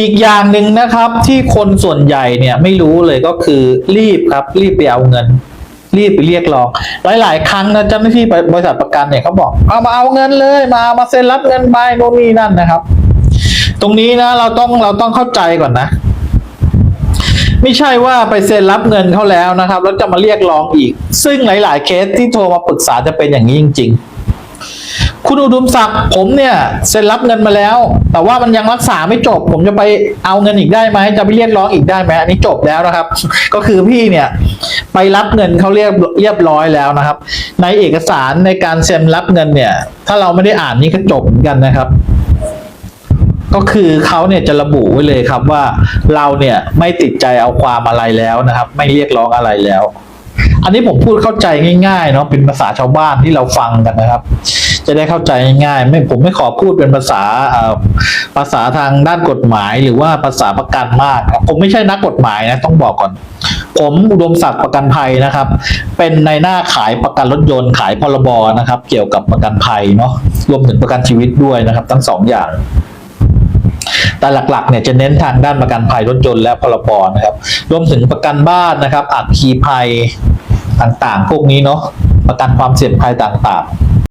อีกอย่างหนึ่งนะครับที่คนส่วนใหญ่เนี่ยไม่รู้เลยก็คือรีบครับ รีบไปเอาเงิน รีบไปเรียกร้องหลาย ๆ ครั้งนะเจ้าหน้าที่บริษัทประกันเนี่ยเขาบอกเอามาเอาเงินเลยมามาเซ็นรับเงินไปโน่นนี่นั่นนะครับ ตรงนี้นะเราต้องเราต้องเข้าใจก่อนนะ ไม่ใช่ว่าไปเซ็นรับเงินเขาแล้วนะครับ แล้วจะมาเรียกร้องอีก ซึ่งหลาย ๆ เคสที่โทรมาปรึกษาจะเป็นอย่างนี้จริง ๆ คุณอุดมศักดิ์ผมเนี่ยเซ็นรับเงินมาแล้ว แต่ว่ามันยังรักษาไม่จบ ผมจะไปเอาเงินอีกได้ไหมจะไปเรียกร้องอีกได้ไหมอันนี้จบแล้วนะครับ ก็คือพี่เนี่ยไปรับเงินเขาเรียบเรียบร้อยแล้วนะครับ ในเอกสารในการเซ็นรับเงินเนี่ย ถ้าเราไม่ได้อ่านนี่ก็จบเหมือนกันนะครับ ก็คือเขาเนี่ยจะระบุไว้เลยครับว่าเราเนี่ยไม่ติดใจเอาความอะไรแล้วนะครับ ไม่เรียกร้องอะไรแล้ว อันนี้ผมพูดเข้าใจง่ายๆเนาะเป็นภาษาชาวบ้านที่เราฟังกันนะครับ จะได้เข้าใจง่ายไม่ผมไม่ขอพูดเป็นภาษาภาษาทางด้านกฎหมาย หรือว่าภาษาประกันมากผมไม่ใช่นักกฎหมายนะต้องบอกก่อน ผมอุดมศักดิ์ประกันภัยนะครับ เป็นในหน้าขายประกันรถยนต์ขายพรบนะครับ เกี่ยวกับประกันภัยเนาะรวมถึงประกันชีวิตด้วยนะครับ ทั้งสองอย่างแต่หลักๆเนี่ยจะเน้นทางด้านประกันภัยรถยนต์และพรบนะครับ รวมถึงประกันบ้านนะครับอัคคีภัยต่างๆ พวกนี้เนาะประกันความเสี่ยงภัยต่างๆ